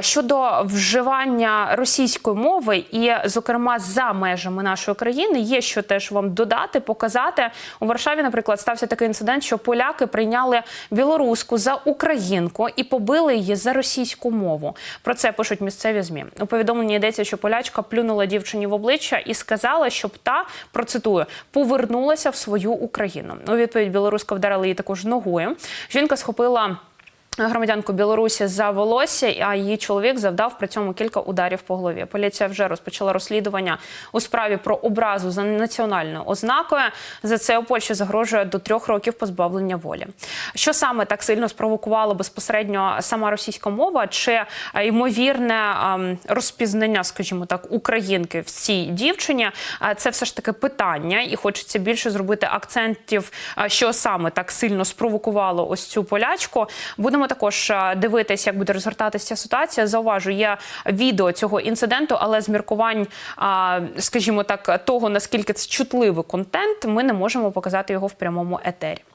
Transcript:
Щодо вживання російської мови, і, зокрема, за межами нашої країни, є що теж вам додати, показати у Варшаві. Наприклад, стався такий інцидент, що поляки прийняли білоруську за українку і побили її за російську мову. Про це пишуть місцеві змі. У повідомленні йдеться, що полячка плюнула дівчині в обличчя і сказала, щоб та процитую повернулася в свою Україну. У відповідь білоруска вдарила її також ногою. Жінка схопила. Громадянку Білорусі за волосся, а її чоловік завдав при цьому кілька ударів по голові. Поліція вже розпочала розслідування у справі про образу за національною ознакою. За це у Польщі загрожує до трьох років позбавлення волі. Що саме так сильно спровокувало безпосередньо сама російська мова, чи ймовірне ем, розпізнання, скажімо так, українки в цій дівчині? Е, Це все ж таки питання, і хочеться більше зробити акцентів, е, що саме так сильно спровокувало ось цю полячку. Будемо також дивитись, дивитися, як буде розгортатися ситуація. Зауважу, є відео цього інциденту, але з міркувань, скажімо так, того наскільки це чутливий контент, ми не можемо показати його в прямому етері.